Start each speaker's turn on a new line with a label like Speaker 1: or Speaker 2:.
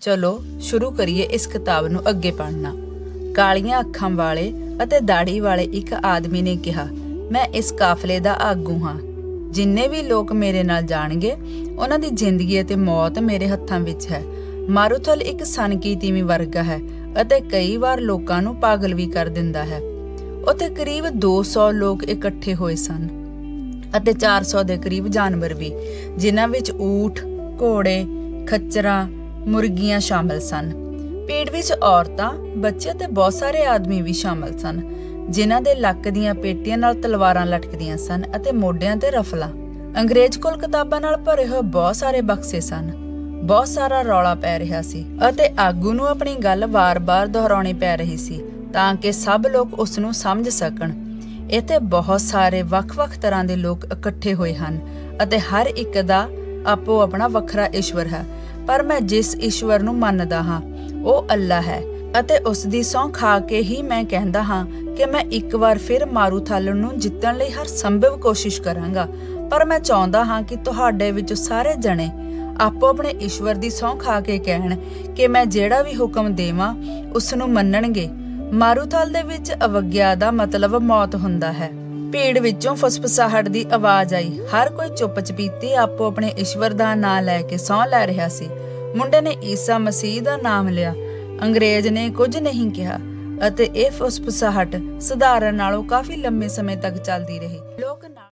Speaker 1: ਚਲੋ, ਸ਼ੁਰੂ ਕਰੀਏ ਇਸ ਕਿਤਾਬ ਨੂੰ ਅੱਗੇ ਪੜ੍ਹਨਾ। ਕਾਲੀਆਂ ਅੱਖਾਂ ਵਾਲੇ ਅਤੇ ਦਾੜੀ ਵਾਲੇ ਇੱਕ ਆਦਮੀ ਨੇ ਕਿਹਾ, ਮੈਂ ਇਸ ਕਾਫਲੇ ਦਾ ਆਗੂ ਹਾਂ। ਜਿੰਨੇ ਵੀ ਲੋਕ ਮੇਰੇ ਨਾਲ ਜਾਣਗੇ, ਉਹਨਾਂ ਦੀ ਜ਼ਿੰਦਗੀ ਅਤੇ ਮੌਤ ਮੇਰੇ ਹੱਥਾਂ ਵਿੱਚ ਹੈ। ਮਾਰੂਥਲ ਇੱਕ ਸਨਕੀ ਤੀਵੀਂ ਵਰਗਾ ਹੈ ਅਤੇ ਕਈ ਵਾਰ ਲੋਕਾਂ ਨੂੰ ਪਾਗਲ ਵੀ ਕਰ ਦਿੰਦਾ ਹੈ। ਉੱਥੇ ਕਰੀਬ 200 ਲੋਕ ਇਕੱਠੇ ਹੋਏ ਸਨ ਅਤੇ 400 ਦੇ ਕਰੀਬ ਜਾਨਵਰ ਵੀ, ਜਿਨ੍ਹਾਂ ਵਿੱਚ ਊਠ, ਘੋੜੇ, ਖੱਚਰਾਂ ਮੁਰਗੀਆਂ ਸ਼ਾਮਲ ਸਨ। ਭੀੜ ਵਿੱਚ ਔਰਤਾਂ, ਬੱਚੇ ਤੇ ਬਹੁਤ ਸਾਰੇ ਆਦਮੀ ਵੀ ਸ਼ਾਮਲ ਸਨ, ਜਿਨ੍ਹਾਂ ਦੇ ਲੱਕ ਦੀਆਂ ਪੇਟੀਆਂ ਨਾਲ ਤਲਵਾਰਾਂ ਲਟਕਦੀਆਂ ਸਨ ਅਤੇ ਮੋਢਿਆਂ ਤੇ ਰਫਲਾਂ। ਅੰਗਰੇਜ਼ ਕੋਲ ਕਿਤਾਬਾਂ ਨਾਲ ਭਰੇ ਹੋਏ ਬਹੁਤ ਸਾਰੇ ਬਕਸੇ ਸਨ। ਬਹੁਤ ਸਾਰਾ ਰੌਲਾ ਪੈ ਰਿਹਾ ਸੀ ਅਤੇ ਆਗੂ ਨੂੰ ਆਪਣੀ ਗੱਲ ਵਾਰ-ਵਾਰ ਦੁਹਰਾਉਣੀ ਪੈ ਰਹੀ ਸੀ ਤਾਂ ਕਿ ਸਭ ਲੋਕ ਉਸ ਨੂੰ ਸਮਝ ਸਕਣ। ਇੱਥੇ ਬਹੁਤ ਸਾਰੇ ਵੱਖ-ਵੱਖ ਤਰ੍ਹਾਂ ਦੇ ਲੋਕ ਇਕੱਠੇ ਹੋਏ ਹਨ ਅਤੇ ਹਰ ਇੱਕ ਦਾ ਆਪੋ ਆਪਣਾ ਵੱਖਰਾ ਈਸ਼ਵਰ ਹੈ, ਪਰ ਮੈਂ ਜਿਸ ਈਸ਼ਵਰ ਨੂੰ ਮੰਨਦਾ ਹਾਂ, ਉਹ ਅੱਲਾ ਹੈ। ਅਤੇ ਉਸ ਦੀ ਸਹੁੰ ਖਾ ਕੇ ਹੀ ਮੈਂ ਕਹਿੰਦਾ ਹਾਂ ਕਿ ਮੈਂ ਇੱਕ ਵਾਰ ਫਿਰ ਮਾਰੂਥਲ ਨੂੰ ਜਿੱਤਣ ਲਈ ਹਰ ਸੰਭਵ ਕੋਸ਼ਿਸ਼ ਕਰਾਂਗਾ, ਪਰ ਮੈਂ ਚਾਹੁੰਦਾ ਹਾਂ ਕਿ ਤੁਹਾਡੇ ਵਿੱਚੋਂ ਸਾਰੇ ਜਣੇ ਆਪੋ ਆਪਣੇ ਈਸ਼ਵਰ ਦੀ ਸਹੁੰ ਖਾ ਕੇ ਕਹਿਣ ਕਿ ਮੈਂ ਜਿਹੜਾ ਵੀ ਹੁਕਮ ਦੇਵਾਂ ਉਸ ਨੂੰ ਮੰਨਣਗੇ। ਮਾਰੂਥਲ ਦੇ ਵਿੱਚ ਅਵਗਿਆ ਦਾ ਮਤਲਬ ਮੌਤ ਹੁੰਦਾ ਹੈ। ਭੀੜ ਵਿੱਚੋਂ ਫਸਫਸਾਹਟ ਦੀ ਆਵਾਜ਼ ਆਈ। ਹਰ ਕੋਈ ਚੁੱਪ ਚਪੀਤੀ ਆਪੋ ਆਪਣੇ ਈਸ਼ਵਰ ਦਾ ਨਾਮ ਲੈ ਕੇ ਸਹੁੰ ਲੈ ਰਿਹਾ ਸੀ। ਮੁੰਡੇ ਨੇ ਈਸਾ ਮਸੀਹ ਦਾ ਨਾਮ ਲਿਆ। ਅੰਗਰੇਜ਼ ਨੇ ਕੁਝ ਨਹੀਂ ਕਿਹਾ ਅਤੇ ਇਹ ਫਸਫਸਾਹਟ ਸਧਾਰਨ ਨਾਲੋਂ ਕਾਫੀ ਲੰਮੇ ਸਮੇਂ ਤੱਕ ਚੱਲਦੀ ਰਹੀ। ਲੋਕ